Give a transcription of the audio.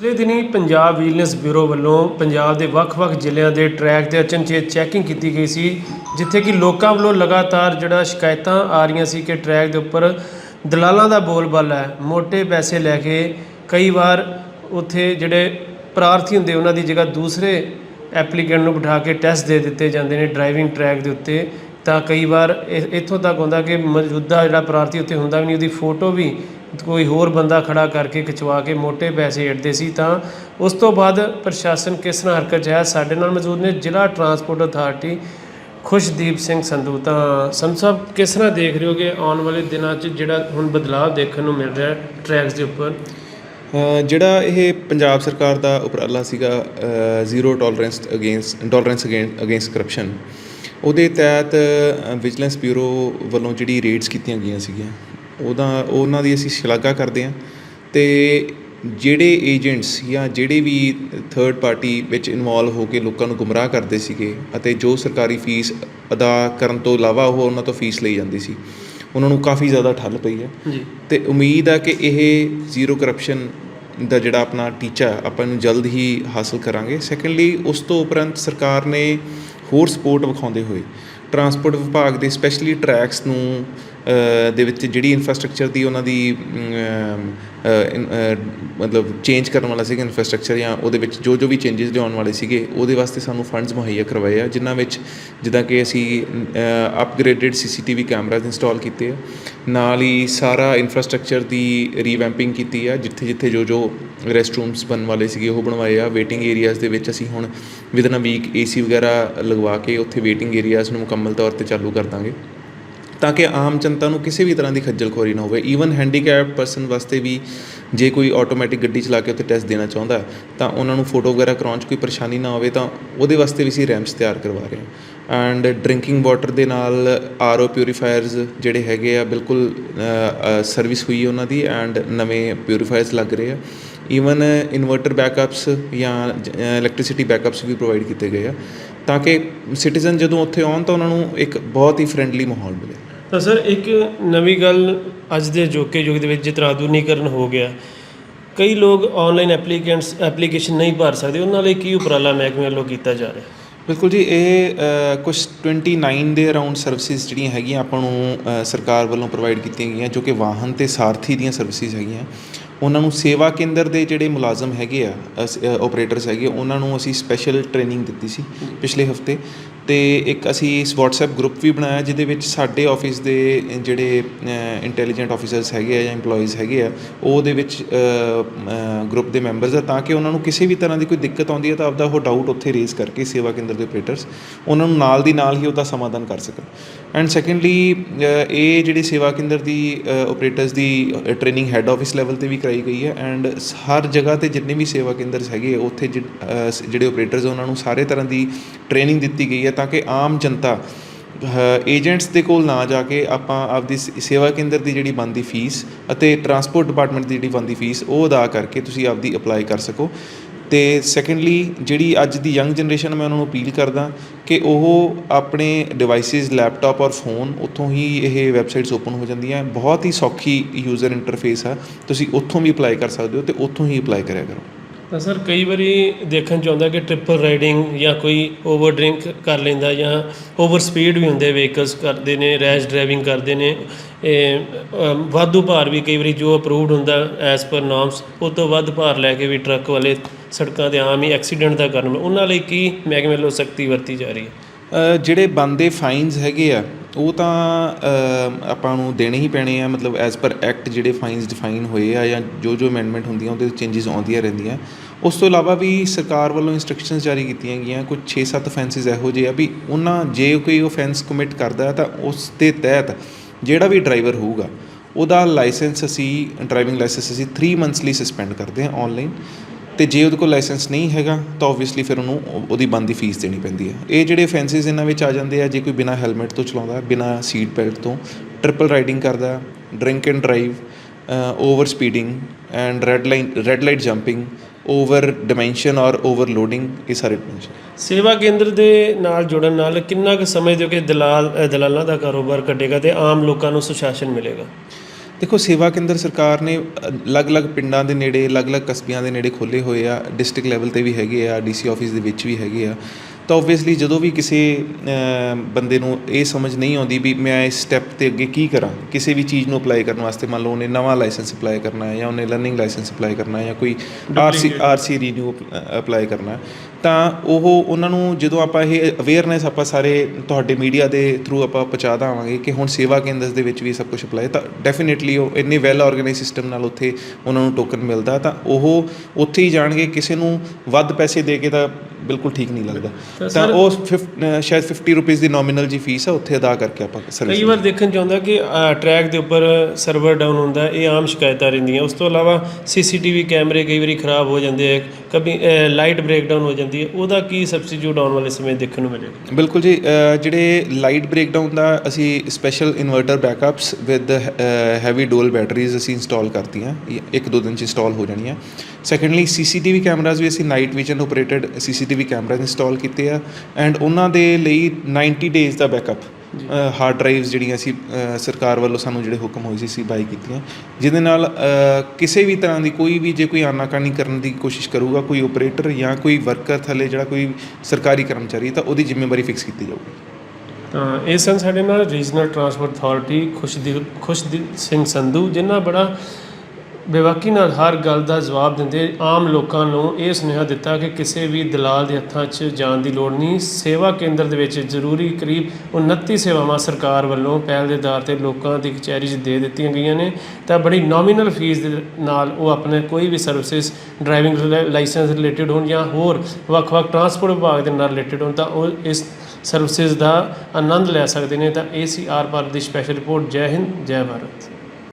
ਪਿਛਲੇ ਦਿਨੀ Punjab vigilance bureau ਵੱਲੋਂ ਪੰਜਾਬ ਦੇ ਵੱਖ-ਵੱਖ ਜ਼ਿਲ੍ਹਿਆਂ ਦੇ ਟਰੈਕ ਤੇ ਅਚਨਚੇਤ ਚੈਕਿੰਗ ਕੀਤੀ ਗਈ ਸੀ, ਜਿੱਥੇ ਕਿ ਲੋਕਾਂ ਵੱਲੋਂ ਲਗਾਤਾਰ ਜਿਹੜਾ ਸ਼ਿਕਾਇਤਾਂ ਆ ਰਹੀਆਂ ਸੀ ਕਿ ਟਰੈਕ ਦੇ ਉੱਪਰ ਦਲਾਲਾਂ ਦਾ ਬੋਲਬਾਲਾ ਹੈ। ਮੋٹے ਪੈਸੇ ਲੈ ਕੇ ਕਈ ਵਾਰ ਉੱਥੇ ਜਿਹੜੇ ਪ੍ਰਾਰਥੀ ਹੁੰਦੇ, ਉਹਨਾਂ ਦੀ ਜਗ੍ਹਾ ਦੂਸਰੇ ਐਪਲੀਕੈਂਟ ਨੂੰ ਬਿਠਾ ਕੇ ਟੈਸਟ ਦੇ ਦਿੱਤੇ ਜਾਂਦੇ ਨੇ ਡਰਾਈਵਿੰਗ ਟਰੈਕ ਦੇ ਉੱਤੇ। ਤਾਂ ਕਈ ਵਾਰ ਇਹ- ਇੱਥੋਂ ਤੱਕ ਹੁੰਦਾ ਕਿ ਮੌਜੂਦਾ ਜਿਹੜਾ ਪ੍ਰਾਰਥੀ ਉੱਥੇ ਹੁੰਦਾ ਵੀ ਨਹੀਂ, ਉਹਦੀ ਫੋਟੋ ਵੀ ਕੋਈ ਹੋਰ ਬੰਦਾ ਖੜਾ ਕਰਕੇ ਖਿਚਵਾ ਕੇ ਮੋٹے ਪੈਸੇ ਅੱਡਦੇ ਸੀ ਤਾਂ ਉਸ ਤੋਂ ਬਾਅਦ ਪ੍ਰਸ਼ਾਸਨ ਕਿਸ ਤਰ੍ਹਾਂ ਹਰਕਤ 'ਚ ਹੈ ਸਾਡੇ ਨਾਲ ਮੌਜੂਦ ਨੇ ਜ਼ਿਲ੍ਹਾ ਟਰਾਂਸਪੋਰਟ ਅਥਾਰਟੀ ਖੁਸ਼ਦੀਪ ਸਿੰਘ ਸੰਧੂ। ਤਾਂ ਸੰਧੂ ਸਾਹਿਬ, ਕਿਸ ਤਰ੍ਹਾਂ ਦੇਖ ਰਹੇ ਹੋ ਕਿ ਆਉਣ ਵਾਲੇ ਦਿਨਾਂ 'ਚ ਜਿਹੜਾ ਹੁਣ ਬਦਲਾਅ ਦੇਖਣ ਨੂੰ ਮਿਲ ਰਿਹਾ ਟਰੈਕਸ ਦੇ ਉੱਪਰ? ਜਿਹੜਾ ਇਹ ਪੰਜਾਬ ਸਰਕਾਰ ਦਾ ਉਪਰਾਲਾ ਸੀਗਾ zero tolerance against tolerance against corruption, ਉਹਦੇ ਤਹਿਤ ਵਿਜੀਲੈਂਸ ਬਿਊਰੋ ਵੱਲੋਂ ਜਿਹੜੀ ਰੇਡਸ ਕੀਤੀਆਂ ਗਈਆਂ ਸੀਗੀਆਂ। ਉਹਦਾ ਉਹਨਾਂ ਦੀ ਅਸੀਂ ਸ਼ਲਾਘਾ ਕਰਦੇ ਹਾਂ। ਤੇ ਜਿਹੜੇ ਏਜੰਟਸ ਜਾਂ ਜਿਹੜੇ ਵੀ ਥਰਡ ਪਾਰਟੀ ਵਿੱਚ ਇਨਵੋਲਵ ਹੋ ਕੇ ਲੋਕਾਂ ਨੂੰ ਗੁੰਮਰਾਹ ਕਰਦੇ ਸੀਗੇ ਅਤੇ ਜੋ ਸਰਕਾਰੀ ਫੀਸ ਅਦਾ ਕਰਨ ਤੋਂ ਇਲਾਵਾ ਉਹ ਉਹਨਾਂ ਤੋਂ ਫੀਸ ਲਈ ਜਾਂਦੀ ਸੀ ਉਹਨਾਂ ਨੂੰ ਕਾਫੀ ਜ਼ਿਆਦਾ ਠੱਲ ਪਈ ਹੈ। ਜੀ। ਤੇ ਉਮੀਦ ਆ ਕਿ ਇਹ ਜ਼ੀਰੋ ਕਰਪਸ਼ਨ ਦਾ ਜਿਹੜਾ ਆਪਣਾ ਟੀਚਾ ਆਪਾਂ ਨੂੰ ਜਲਦ ਹੀ ਹਾਸਲ ਕਰਾਂਗੇ। ਸੈਕੰਡਲੀ ਉਸ ਤੋਂ ਉਪਰੰਤ ਸਰਕਾਰ ਨੇ ਹੋਰ ਸਪੋਰਟ ਵਿਖਾਉਂਦੇ ਹੋਏ ਟਰਾਂਸਪੋਰਟ ਵਿਭਾਗ ਦੇ ਸਪੈਸ਼ਲੀ ਟਰੈਕਸ ਨੂੰ ਦੇ ਵਿੱਚ ਜਿਹੜੀ ਇਨਫਰਾਸਟ੍ਰਕਚਰ ਦੀ ਉਹਨਾਂ ਦੀ ਮਤਲਬ ਚੇਂਜ ਕਰਨ ਵਾਲਾ ਸੀਗਾ ਇਨਫਰਾਸਟ੍ਰਕਚਰ ਜਾਂ ਉਹਦੇ ਵਿੱਚ ਜੋ ਜੋ ਵੀ ਚੇਂਜਸ ਲਿਆਉਣ ਵਾਲੇ ਸੀਗੇ, ਉਹਦੇ ਵਾਸਤੇ ਸਾਨੂੰ ਫੰਡਸ ਮੁਹੱਈਆ ਕਰਵਾਏ ਆ, ਜਿਨ੍ਹਾਂ ਵਿੱਚ ਜਿੱਦਾਂ ਕਿ ਅਸੀਂ ਅਪਗ੍ਰੇਡਡ ਸੀਸੀਟੀਵੀ ਕੈਮਰਾਜ਼ ਇੰਸਟਾਲ ਕੀਤੇ ਆ, ਨਾਲ ਹੀ ਸਾਰਾ ਇਨਫਰਾਸਟ੍ਰਕਚਰ ਦੀ ਰੀਵੈਂਪਿੰਗ ਕੀਤੀ ਆ, ਜਿੱਥੇ ਜਿੱਥੇ ਜੋ ਜੋ ਰੈਸਟ ਰੂਮਸ ਬਣਨ ਵਾਲੇ ਸੀਗੇ, ਉਹ ਬਣਵਾਏ ਆ ਵੇਟਿੰਗ ਏਰੀਆਜ਼ ਦੇ ਵਿੱਚ ਅਸੀਂ ਹੁਣ ਵਿਦਨ ਅ ਵੀਕ ਏਸੀ ਵਗੈਰਾ ਲਗਵਾ ਕੇ ਉੱਥੇ ਵੇਟਿੰਗ ਏਰੀਆਜ਼ ਨੂੰ ਮੁਕੰਮਲ ਤੌਰ ਤੇ ਚਾਲੂ ਕਰ ਦਾਂਗੇ। ਤਾਂ ਕਿ ਆਮ ਜਨਤਾ ਨੂੰ ਕਿਸੇ ਵੀ ਤਰ੍ਹਾਂ ਦੀ ਖੱਜਲ ਖੁਆਰੀ ਨਾ ਹੋਵੇ। ਈਵਨ ਹੈਂਡੀਕੈਪ ਪਰਸਨ ਵਾਸਤੇ ਵੀ ਜੇ ਕੋਈ ਆਟੋਮੈਟਿਕ ਗੱਡੀ ਚਲਾ ਕੇ ਉੱਥੇ ਟੈਸਟ ਦੇਣਾ ਚਾਹੁੰਦਾ ਤਾਂ ਉਹਨਾਂ ਨੂੰ ਫੋਟੋ ਵਗੈਰਾ ਕਰਾਉਣ 'ਚ ਕੋਈ ਪਰੇਸ਼ਾਨੀ ਨਾ ਹੋਵੇ, ਤਾਂ ਉਹਦੇ ਵਾਸਤੇ ਵੀ ਅਸੀਂ ਰੈਂਪਸ ਤਿਆਰ ਕਰਵਾ ਰਹੇ ਹਾਂ। ਐਂਡ ਡਰਿੰਕਿੰਗ ਵਾਟਰ ਦੇ ਨਾਲ ਆਰਓ ਪਿਊਰੀਫਾਇਰਸ ਜਿਹੜੇ ਹੈਗੇ ਆ, ਬਿਲਕੁਲ ਸਰਵਿਸ ਹੋਈ ਉਹਨਾਂ ਦੀ ਐਂਡ ਨਵੇਂ ਪਿਊਰੀਫਾਇਰਸ ਲੱਗ ਰਹੇ ਆ। ਈਵਨ ਇਨਵਰਟਰ ਬੈਕਅਪਸ ਜਾਂ ਇਲੈਕਟ੍ਰਿਸਿਟੀ ਬੈਕਅਪਸ ਵੀ ਪ੍ਰੋਵਾਈਡ ਕੀਤੇ ਗਏ ਆ। ਤਾਂ ਕਿ ਸਿਟੀਜ਼ਨ ਜਦੋਂ ਉੱਥੇ ਆਉਣ, ਤਾਂ ਉਹਨਾਂ ਨੂੰ ਇੱਕ ਬਹੁਤ ਹੀ ਫ੍ਰੈਂਡਲੀ ਮਾਹੌਲ ਮਿਲੇ। ਤਾਂ ਸਰ ਇੱਕ ਨਵੀਂ ਗੱਲ ਅੱਜ ਦੇ ਅਜੋਕੇ ਯੁੱਗ ਦੇ ਵਿੱਚ ਜਿਸ ਤਰ੍ਹਾਂ ਆਧੁਨਿਕਰਨ ਹੋ ਗਿਆ ਕਈ ਲੋਕ ਆਨਲਾਈਨ ਐਪਲੀਕੈਂਟਸ ਐਪਲੀਕੇਸ਼ਨ ਨਹੀਂ ਭਰ ਸਕਦੇ ਉਹਨਾਂ ਲਈ ਕੀ ਉਪਰਾਲਾ ਮਹਿਕਮੇ ਵੱਲੋਂ ਕੀਤਾ ਜਾ ਰਿਹਾ? ਬਿਲਕੁਲ ਜੀ ਇਹ ਅ, ਕੁਝ 29 ਦੇ ਅਰਾਊਂਡ ਸਰਵਿਸਿਜ਼ ਜਿਹੜੀਆਂ ਹੈਗੀਆਂ ਆਪਾਂ ਨੂੰ ਸਰਕਾਰ ਵੱਲੋਂ ਪ੍ਰੋਵਾਈਡ ਕੀਤੀਆਂ ਗਈਆਂ ਜੋ ਕਿ ਵਾਹਨ ਤੇ ਸਾਰਥੀ ਦੀਆਂ ਸਰਵਿਸਿਜ਼ ਹੈਗੀਆਂ। ਉਹਨਾਂ ਨੂੰ ਸੇਵਾ ਕੇਂਦਰ ਦੇ ਜਿਹੜੇ ਮੁਲਾਜ਼ਮ ਹੈਗੇ ਆ ਆਪਰੇਟਰਸ ਹੈਗੇ ਉਹਨਾਂ ਨੂੰ ਅਸੀਂ ਸਪੈਸ਼ਲ ਟ੍ਰੇਨਿੰਗ ਦਿੱਤੀ ਸੀ ਪਿਛਲੇ ਹਫ਼ਤੇ। ਅਤੇ ਇੱਕ ਅਸੀਂ ਇਸ WhatsApp ਗਰੁੱਪ ਵੀ ਬਣਾਇਆ ਜਿਹਦੇ ਵਿੱਚ ਸਾਡੇ ਆਫਿਸ ਦੇ ਜਿਹੜੇ ਇੰਟੈਲੀਜੈਂਟ ਆਫੀਸਰਸ ਹੈਗੇ ਆ ਜਾਂ EMPLOYEES ਹੈਗੇ ਆ ਉਹ ਉਹਦੇ ਵਿੱਚ ਗਰੁੱਪ ਦੇ ਮੈਂਬਰਸ ਆ ਤਾਂ ਕਿ ਉਹਨਾਂ ਨੂੰ ਕਿਸੇ ਵੀ ਤਰ੍ਹਾਂ ਦੀ ਕੋਈ ਦਿੱਕਤ ਆਉਂਦੀ ਹੈ ਤਾਂ ਆਪਦਾ ਉਹ ਡਾਊਟ ਉੱਥੇ ਰੇਜ਼ ਕਰਕੇ ਸੇਵਾ ਕੇਂਦਰ ਦੇ ਆਪਰੇਟਰਸ ਉਹਨਾਂ ਨੂੰ ਨਾਲ ਦੀ ਨਾਲ ਹੀ ਉਹਦਾ ਸਮਾਧਾਨ ਕਰ ਸਕਣ। ਐਂਡ ਸੈਕੰਡਲੀ ਇਹ ਜਿਹੜੀ ਸੇਵਾ ਕੇਂਦਰ ਦੀ ਆਪਰੇਟਰਸ ਦੀ ਟ੍ਰੇਨਿੰਗ ਹੈੱਡ ਆਫਿਸ ਲੈਵਲ ਤੇ ਵੀ ਕਰਾਈ ਗਈ ਹੈ ਐਂਡ ਹਰ ਜਗ੍ਹਾ ਤੇ ਜਿੰਨੇ ਵੀ ਸੇਵਾ ਕੇਂਦਰਸ ਹੈਗੇ ਆ, ਉੱਥੇ ਜਿ- ਅ, ਸ- ਜਿਹੜੇ ਆਪਰੇਟਰਸ ਉਹਨਾਂ ਨੂੰ ਸਾਰੇ ਤਰ੍ਹਾਂ ਦੀ ਟ੍ਰੇਨਿੰਗ ਦਿੱਤੀ ਗਈ ਹੈ ਤਾਂ ਕਿ ਆਮ ਜਨਤਾ ਏਜੰਟਸ ਦੇ ਕੋਲ ਨਾ ਜਾ ਕੇ ਆਪਾਂ ਆਪਦੀ ਸ- ਸੇਵਾ ਕੇਂਦਰ ਦੀ ਜਿਹੜੀ ਬਣਦੀ ਫੀਸ ਅਤੇ ਟਰਾਂਸਪੋਰਟ ਡਿਪਾਰਟਮੈਂਟ ਦੀ ਜਿਹੜੀ ਬਣਦੀ ਫੀਸ ਉਹ ਅਦਾ ਕਰਕੇ ਤੁਸੀਂ ਆਪਦੀ ਅਪਲਾਈ ਕਰ ਸਕੋ। ਤੇ ਸੈਕੰਡਲੀ ਜਿਹੜੀ ਅੱਜ ਦੀ ਯੰਗ ਜਨਰੇਸ਼ਨ ਮੈਂ ਉਹਨਾਂ ਨੂੰ ਅਪੀਲ ਕਰਦਾ ਕਿ ਉਹ ਆਪਣੇ ਡਿਵਾਈਸਿਸ ਲੈਪਟਾਪ ਔਰ ਫੋਨ ਉੱਥੋਂ ਹੀ ਇਹ ਵੈਬਸਾਈਟਸ ਓਪਨ ਹੋ ਜਾਂਦੀਆਂ ਬਹੁਤ ਹੀ ਸੌਖੀ ਯੂਜ਼ਰ ਇੰਟਰਫੇਸ ਆ। ਤੁਸੀਂ ਉੱਥੋਂ ਵੀ ਅਪਲਾਈ ਕਰ ਸਕਦੇ ਹੋ ਤੇ ਉੱਥੋਂ ਹੀ ਅਪਲਾਈ ਕਰਿਆ ਕਰੋ। ਤਾਂ ਸਰ ਕਈ ਵਾਰੀ ਦੇਖਣ ਚ ਆਉਂਦਾ ਕਿ ਟ੍ਰਿਪਲ ਰਾਈਡਿੰਗ ਜਾਂ ਕੋਈ ਓਵਰ ਡਰਿੰਕ ਕਰ ਲੈਂਦਾ ਜਾਂ ਓਵਰ ਸਪੀਡ ਵੀ ਹੁੰਦੇ ਵਹੀਕਲਸ ਕਰਦੇ ਨੇ ਰੈਸ਼ ਡਰਾਈਵਿੰਗ ਕਰਦੇ ਨੇ। ਇਹ ਵਾਧੂ ਭਾਰ ਵੀ ਕਈ ਵਾਰੀ ਜੋ ਅਪਰੂਵਡ ਹੁੰਦਾ ਐਸ ਪਰ ਨਾਰਮਸ ਉਹ ਤੋਂ ਵੱਧ ਭਾਰ ਲੈ ਕੇ ਵੀ ਟਰੱਕ ਵਾਲੇ ਸੜਕਾਂ ਤੇ ਆਮ ਹੀ ਐਕਸੀਡੈਂਟ ਦਾ ਕਾਰਨ ਉਹਨਾਂ ਲਈ ਕੀ ਮਹਿਕਮੇ ਵੱਲੋਂ ਸਖਤੀ ਵਰਤੀ ਜਾ ਰਹੀ ਹੈ? ਜਿਹੜੇ ਬੰਦੇ ਫਾਈਨਸ ਹੈਗੇ ਆ ਉਹ ਤਾਂ ਆਪਾਂ ਨੂੰ ਦੇਣੇ ਹੀ ਪੈਣੇ ਆ, ਮਤਲਬ ਐਜ਼ ਪਰ ਐਕਟ ਜਿਹੜੇ ਫਾਈਨਸ ਡਿਫਾਈਨ ਹੋਏ ਆ ਜਾਂ ਜੋ ਜੋ ਅਮੈਂਡਮੈਂਟ ਹੁੰਦੀਆਂ, ਉਹਦੇ ਚੇਂਜਸ ਆਉਂਦੀਆਂ ਰਹਿੰਦੀਆਂ। ਉਸ ਤੋਂ ਇਲਾਵਾ ਵੀ ਸਰਕਾਰ ਵੱਲੋਂ ਇਨਸਟਰਕਸ਼ਨਸ ਜਾਰੀ ਕੀਤੀਆਂ ਗਈਆਂ, ਕੁਝ 6-7 ਫੈਂਸਿਸ ਇਹੋ ਜਿਹੇ ਆ ਵੀ ਉਹਨਾਂ, ਜੇ ਕੋਈ ਅਫੈਂਸ ਕਮਿਟ ਕਰਦਾ ਤਾਂ ਉਸ ਦੇ ਤਹਿਤ ਜਿਹੜਾ ਵੀ ਡਰਾਈਵਰ ਹੋਊਗਾ, ਉਹਦਾ ਲਾਇਸੈਂਸ ਅਸੀਂ ਡਰਾਈਵਿੰਗ ਲਾਇਸੈਂਸ ਅਸੀਂ 3 ਮੰਥਸ ਲਈ ਸਸਪੈਂਡ ਕਰਦੇ ਹਾਂ ਆਨਲਾਈਨ ਤੇ ਜੇ ਉਹਦੇ ਕੋਲ ਲਾਇਸੈਂਸ ਨਹੀਂ ਹੈਗਾ, ਤਾਂ ਆਬਵੀਅਸਲੀ ਫਿਰ ਉਹਨੂੰ ਉਹਦੀ ਬਣਦੀ ਫੀਸ ਦੇਣੀ ਪੈਂਦੀ ਹੈ। ਇਹ ਜਿਹੜੇ ਫੈਂਸਿਸ ਇਹਨਾਂ ਵਿੱਚ ਆ ਜਾਂਦੇ ਆ, ਜੇ ਕੋਈ ਬਿਨਾ ਹੈਲਮਟ ਤੋਂ ਚਲਾਉਂਦਾ, ਬਿਨਾ ਸੀਟ ਬੈਲਟ ਤੋਂ ਟ੍ਰਿਪਲ ਰਾਈਡਿੰਗ ਕਰਦਾ drink and drive over speeding and red line red light jumping over dimension ਔਰ ਓਵਰਲੋਡਿੰਗ ਇਹ ਸਾਰੇ mention ਸੇਵਾ ਕੇਂਦਰ ਦੇ ਨਾਲ ਜੁੜਨ ਨਾਲ ਕਿੰਨਾ ਕੁ ਸਮਝਦੇ ਹੋ ਕਿ ਦਲਾਲ ਦਲਾਲਾਂ ਦਾ ਕਾਰੋਬਾਰ ਕੱਢੇਗਾ ਤੇ ਆਮ ਲੋਕਾਂ ਨੂੰ ਸੁਸ਼ਾਸਨ ਮਿਲੇਗਾ? ਦੇਖੋ, ਸੇਵਾ ਕੇਂਦਰ ਸਰਕਾਰ ਨੇ ਅਲੱਗ-ਅਲੱਗ ਪਿੰਡਾਂ ਦੇ ਨੇੜੇ, ਅਲੱਗ-ਅਲੱਗ ਕਸਬਿਆਂ ਦੇ ਨੇੜੇ ਖੋਲ੍ਹੇ ਹੋਏ ਆ, ਡਿਸਟ੍ਰਿਕਟ ਲੈਵਲ ਤੇ ਵੀ ਹੈਗੇ ਆ, ਡੀਸੀ ਆਫਿਸ ਦੇ ਵਿੱਚ ਵੀ ਹੈਗੇ ਆ। ਤਾਂ ਓਬਵੀਅਸਲੀ ਜਦੋਂ ਵੀ ਕਿਸੇ ਬੰਦੇ ਨੂੰ ਇਹ ਸਮਝ ਨਹੀਂ ਆਉਂਦੀ ਵੀ ਮੈਂ ਇਸ ਸਟੈਪ ਤੇ ਅੱਗੇ ਕੀ ਕਰਾਂ ਕਿਸੇ ਵੀ ਚੀਜ਼ ਨੂੰ ਅਪਲਾਈ ਕਰਨ ਵਾਸਤੇ ਮੰਨ ਲਓ ਉਹਨੇ ਨਵਾਂ ਲਾਇਸੈਂਸ ਅਪਲਾਈ ਕਰਨਾ ਹੈ ਜਾਂ ਉਹਨੇ ਲਰਨਿੰਗ ਲਾਇਸੈਂਸ ਅਪਲਾਈ ਕਰਨਾ ਹੈ ਜਾਂ ਕੋਈ ਆਰਸੀ ਆਰਸੀ ਰੀਨਿਊ ਅਪਲਾਈ ਕਰਨਾ ਤਾਂ ਉਹ ਉਹਨਾਂ ਨੂੰ ਜਦੋਂ ਆਪਾਂ ਇਹ ਅਵੇਅਰਨੈਸ ਆਪਾਂ ਸਾਰੇ ਤੁਹਾਡੇ ਮੀਡੀਆ ਦੇ ਥਰੂ ਆਪਾਂ ਪਹੁੰਚਾ ਦੇਵਾਂਗੇ ਕਿ ਹੁਣ ਸੇਵਾ ਕੇਂਦਰ ਦੇ ਵਿੱਚ ਵੀ ਸਭ ਕੁਝ ਅਪਲਾਈ ਤਾਂ ਡੈਫੀਨਿਟਲੀ ਉਹ ਇੰਨੇ ਵੈਲ ਆਰਗੇਨਾਈਜ਼ ਸਿਸਟਮ ਨਾਲ ਉੱਥੇ ਉਹਨਾਂ ਨੂੰ ਟੋਕਨ ਮਿਲਦਾ ਤਾਂ ਉਹ ਉੱਥੇ ਹੀ ਜਾਣਗੇ ਕਿਸੇ ਨੂੰ ਵੱਧ ਪੈਸੇ ਦੇ ਕੇ ਤਾਂ ਬਿਲਕੁਲ ਠੀਕ ਨਹੀਂ ਲੱਗਦਾ। ਤਾਂ ਉਹ ਸ਼ਾਇਦ 50 ਰੁਪਏ ਦੀ ਨੋਮੀਨਲ ਜੀ ਫੀਸ ਆ ਉੱਥੇ ਅਦਾ ਕਰਕੇ ਆਪਾਂ ਸਰਵਿਸ ਕਈ ਵਾਰ ਦੇਖਣ ਚ ਆਉਂਦਾ ਕਿ ਟਰੈਕ ਦੇ ਉੱਪਰ ਸਰਵਰ ਡਾਊਨ ਹੁੰਦਾ ਹੈ, ਇਹ ਆਮ ਸ਼ਿਕਾਇਤਾਂ ਰਹਿੰਦੀਆਂ। ਉਸ ਤੋਂ ਇਲਾਵਾ ਸੀਸੀਟੀਵੀ ਕੈਮਰੇ ਕਈ ਵਾਰੀ ਖਰਾਬ ਹੋ ਜਾਂਦੇ ਆ ਕभी ਲਾਈਟ ਬ੍ਰੇਕਡਾਊਨ ਹੋ ਜਾਂਦੀ ਹੈ। ਉਹਦਾ ਕੀ ਸਬਸਟੀਟਿਊਟ ਆਉਣ ਵਾਲੇ ਸਮੇਂ ਦੇਖਣ ਨੂੰ ਮਿਲੇਗਾ? ਬਿਲਕੁਲ ਜੀ ਜਿਹੜੇ ਲਾਈਟ ਬ੍ਰੇਕਡਾਊਨ ਦਾ ਅਸੀਂ special inverter backups with heavy dual batteries ਅਸੀਂ ਇੰਸਟਾਲ ਕਰਤੀਆਂ ਇੱਕ ਦੋ ਦਿਨ ਚ ਇੰਸਟਾਲ ਹੋ ਜਾਣੀਆਂ। ਸੈਕੰਡਲੀ ਸੀਸੀਟੀਵੀ ਕੈਮਰਾਜ਼ ਵੀ ਅਸੀਂ night vision operated CCTV cameras install ਕੀਤੇ ਆ ਐਂਡ ਉਹਨਾਂ ਦੇ ਲਈ 90 ਡੇਜ਼ ਦਾ ਬੈਕਅਪ ਹਾਰਡ ਡਰਾਈਵਸ ਜਿਹੜੀਆਂ ਅਸੀਂ ਅ, ਸਰਕਾਰ ਵੱਲੋਂ ਸਾਨੂੰ ਜਿਹੜੇ ਹੁਕਮ ਹੋਏ ਸੀ ਅਸੀਂ ਬਾਈ ਕੀਤੀਆਂ। ਜਿਹਦੇ ਨਾਲ ਕਿਸੇ ਵੀ ਤਰ੍ਹਾਂ ਦੀ ਕੋਈ ਵੀ ਜੇ ਕੋਈ ਆਨਾਕਾਨੀ ਕਰਨ ਦੀ ਕੋਸ਼ਿਸ਼ ਕਰੂਗਾ ਕੋਈ ਆਪਰੇਟਰ ਜਾਂ ਕੋਈ ਵਰਕਰ ਥੱਲੇ ਜਿਹੜਾ ਕੋਈ ਸਰਕਾਰੀ ਕਰਮਚਾਰੀ ਤਾਂ ਉਹਦੀ ਜ਼ਿੰਮੇਵਾਰੀ ਫਿਕਸ ਕੀਤੀ ਜਾਊਗੀ। ਤਾਂ ਇਹ ਸਨ ਸਾਡੇ ਨਾਲ regional transport authority Khushdil Khushdil Singh Sandhu ਜਿਨ੍ਹਾਂ ਬੜਾ ਬੇਵਾਕੀ ਨਾਲ ਹਰ ਗੱਲ ਦਾ ਜਵਾਬ ਦਿੰਦੇ ਆਮ ਲੋਕਾਂ ਨੂੰ ਇਹ ਸੁਨੇਹਾ ਦਿੱਤਾ ਕਿ ਕਿਸੇ ਵੀ ਦਲਾਲ ਦੇ ਹੱਥਾਂ 'ਚ ਜਾਣ ਦੀ ਲੋੜ ਨਹੀਂ। ਸੇਵਾ ਕੇਂਦਰ ਦੇ ਵਿੱਚ ਜ਼ਰੂਰੀ ਕਰੀਬ 29 ਸੇਵਾਵਾਂ ਸਰਕਾਰ ਵੱਲੋਂ ਪਹਿਲ ਦੇ ਆਧਾਰ ਤੇ ਲੋਕਾਂ ਦੀ ਕਚਹਿਰੀ 'ਚ ਦੇ ਦਿੱਤੀਆਂ ਗਈਆਂ ਨੇ। ਤਾਂ ਬੜੀ ਨੋਮੀਨਲ ਫੀਸ ਦੇ ਨਾਲ ਉਹ ਆਪਣੇ ਕੋਈ ਵੀ ਸਰਵਿਸਿਜ਼ ਡਰਾਈਵਿੰਗ ਲਾਇਸੈਂਸ ਰਿਲੇਟਡ ਹੋਣ ਜਾਂ ਹੋਰ ਵੱਖ-ਵੱਖ ਟਰਾਂਸਪੋਰਟ ਵਿਭਾਗ ਦੇ ਨਾਲ ਰਿਲੇਟਡ ਹੋਣ ਤਾਂ ਉਹ ਇਸ ਸਰਵਿਸਿਜ਼ ਦਾ ਆਨੰਦ ਲੈ ਸਕਦੇ ਨੇ। ਤਾਂ ਇਹ ਸੀ ਆਰ ਭਾਰਤ ਦੀ ਸਪੈਸ਼ਲ ਰਿਪੋਰਟ ਜੈ ਹਿੰਦ, ਜੈ ਭਾਰਤ।